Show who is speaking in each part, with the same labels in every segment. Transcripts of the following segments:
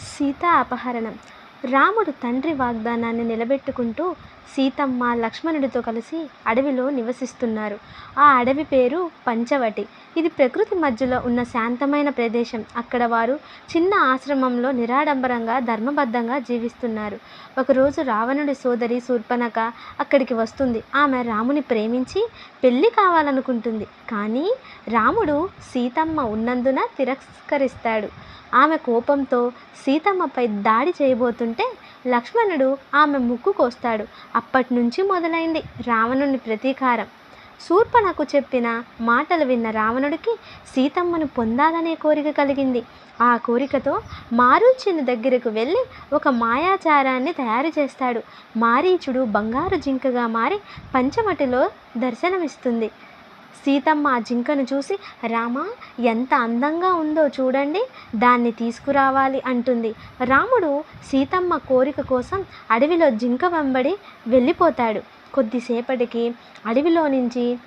Speaker 1: సీత అపహరణం. రాముడు తండ్రి వాగ్దానాన్ని నిలబెట్టుకుంటూ సీతమ్మ లక్ష్మణుడితో కలిసి అడవిలో నివసిస్తున్నారు. ఆ అడవి పేరు పంచవటి. ఇది ప్రకృతి మధ్యలో ఉన్న శాంతమైన ప్రదేశం. అక్కడ వారు చిన్న ఆశ్రమంలో నిరాడంబరంగా ధర్మబద్ధంగా జీవిస్తున్నారు. ఒకరోజు రావణుడి సోదరి శూర్పణక అక్కడికి వస్తుంది. ఆమె రాముని ప్రేమించి పెళ్ళి కావాలనుకుంటుంది. కానీ రాముడు సీతమ్మ ఉన్నందున తిరస్కరిస్తాడు. ఆమె కోపంతో సీతమ్మపై దాడి చేయబోతుంటే లక్ష్మణుడు ఆమె ముక్కు కోస్తాడు. అప్పటి నుంచి మొదలైంది రావణుని ప్రతీకారం. శూర్పణకు చెప్పిన మాటలు విన్న రావణుడికి సీతమ్మను పొందాలనే కోరిక కలిగింది. ఆ కోరికతో మారీచుని దగ్గరకు వెళ్ళి ఒక మాయాచారాన్ని తయారు చేస్తాడు. మారీచుడు బంగారు జింకగా మారి పంచమటిలో దర్శనమిస్తుంది. సీతమ్మ ఆ జింకను చూసి రామా ఎంత అందంగా ఉందో చూడండి దాన్ని తీసుకురావాలి అంటుంది. రాముడు సీతమ్మ కోరిక కోసం అడవిలో జింక వెంబడి వెళ్ళిపోతాడు. కొద్దిసేపటికి అడవిలో నుంచి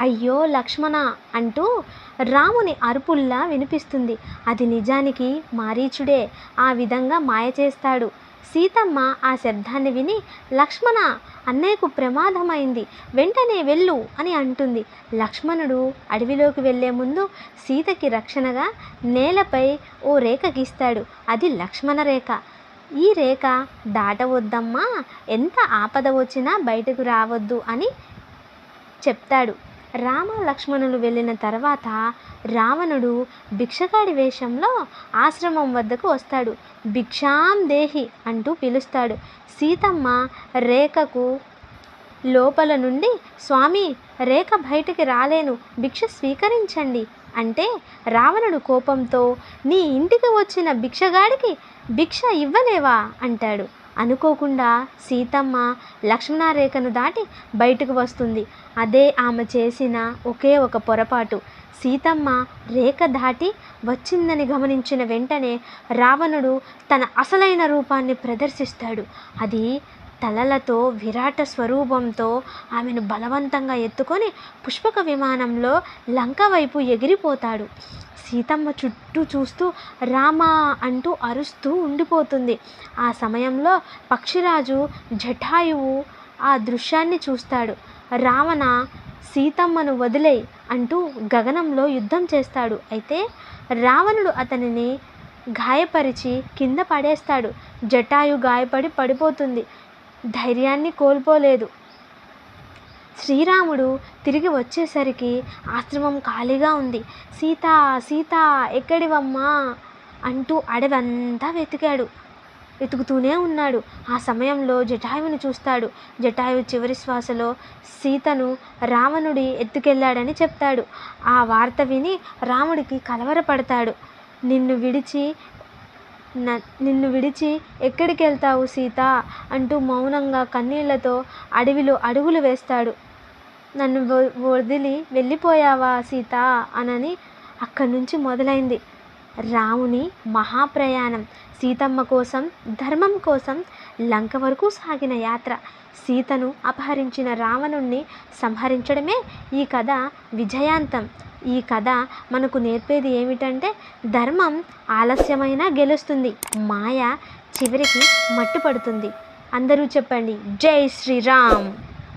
Speaker 1: అయ్యో లక్ష్మణ అంటూ రాముని అరుపుల్లా వినిపిస్తుంది. అది నిజానికి మారీచుడే. ఆ విధంగా మాయ చేస్తాడు. సీతమ్మ ఆ శబ్దాన్ని విని లక్ష్మణ అన్నయ్యకు ప్రమాదమైంది వెంటనే వెళ్ళు అని అంటుంది. లక్ష్మణుడు అడవిలోకి వెళ్ళే ముందు సీతకి రక్షణగా నేలపై ఓ రేఖ గీస్తాడు అది లక్ష్మణ రేఖ. ఈ రేఖ దాటవద్దమ్మా ఎంత ఆపద వచ్చినా బయటకు రావద్దు అని చెప్తాడు. రామ లక్ష్మణులు వెళ్ళిన తర్వాత రావణుడు భిక్షగాడి వేషంలో ఆశ్రమం వద్దకు వస్తాడు. భిక్షాం దేహి అంటూ పిలుస్తాడు. సీతమ్మ రేఖకు లోపల నుండి స్వామి రేఖ బయటికి రాలేను భిక్ష స్వీకరించండి అంటే రావణుడు కోపంతో నీ ఇంటికి వచ్చిన భిక్షగాడికి భిక్ష ఇవ్వలేవా? అంటాడు. అనుకోకుండా సీతమ్మ లక్ష్మణరేఖను దాటి బయటకు వస్తుంది. అదే ఆమె చేసిన ఒకే ఒక పొరపాటు. సీతమ్మ రేఖ దాటి వచ్చిందని గమనించిన వెంటనే రావణుడు తన అసలైన రూపాన్ని ప్రదర్శిస్తాడు. అది తలలతో విరాట స్వరూపంతో ఆమెను బలవంతంగా ఎత్తుకొని పుష్పక విమానంలో లంక వైపు ఎగిరిపోతాడు. సీతమ్మ చుట్టూ చూస్తూ రామా అంటూ అరుస్తూ ఉండిపోతుంది. ఆ సమయంలో పక్షిరాజు జటాయువు ఆ దృశ్యాన్ని చూస్తాడు. రావణ సీతమ్మను వదిలేయ్ అంటూ గగనంలో యుద్ధం చేస్తాడు. అయితే రావణుడు అతనిని గాయపరిచి కింద పడేస్తాడు. జటాయు గాయపడి పడిపోతుంది. ధైర్యాన్ని కోల్పోలేదు. శ్రీరాముడు తిరిగి వచ్చేసరికి ఆశ్రమం ఖాళీగా ఉంది. సీత సీత ఎక్కడివమ్మా? అంటూ అడవంతా వెతికాడు. వెతుకుతూనే ఉన్నాడు. ఆ సమయంలో జటాయువుని చూస్తాడు. జటాయువు చివరి శ్వాసలో సీతను రావణుడి ఎత్తుకెళ్ళాడని చెప్తాడు. ఆ వార్త విని రాముడికి కలవరపడతాడు. నిన్ను విడిచి నిన్ను విడిచి ఎక్కడికి వెళ్తావు సీత? అంటూ మౌనంగా కన్నీళ్ళతో అడవిలో అడుగులు వేస్తాడు. నన్ను వదిలి వెళ్ళిపోయావా సీత అనని అక్కడి నుంచి మొదలైంది. రాముని మహాప్రయాణం సీతమ్మ కోసం ధర్మం కోసం లంక వరకు సాగిన యాత్ర. సీతను అపహరించిన రావణుణ్ణి సంహరించడమే ఈ కథ విజయాంతం. ఈ కథ మనకు నేర్పేది ఏమిటంటే ధర్మం ఆలస్యమైనా గెలుస్తుంది మాయ చివరికి మట్టుపడుతుంది. అందరూ చెప్పండి. జై శ్రీరామ్!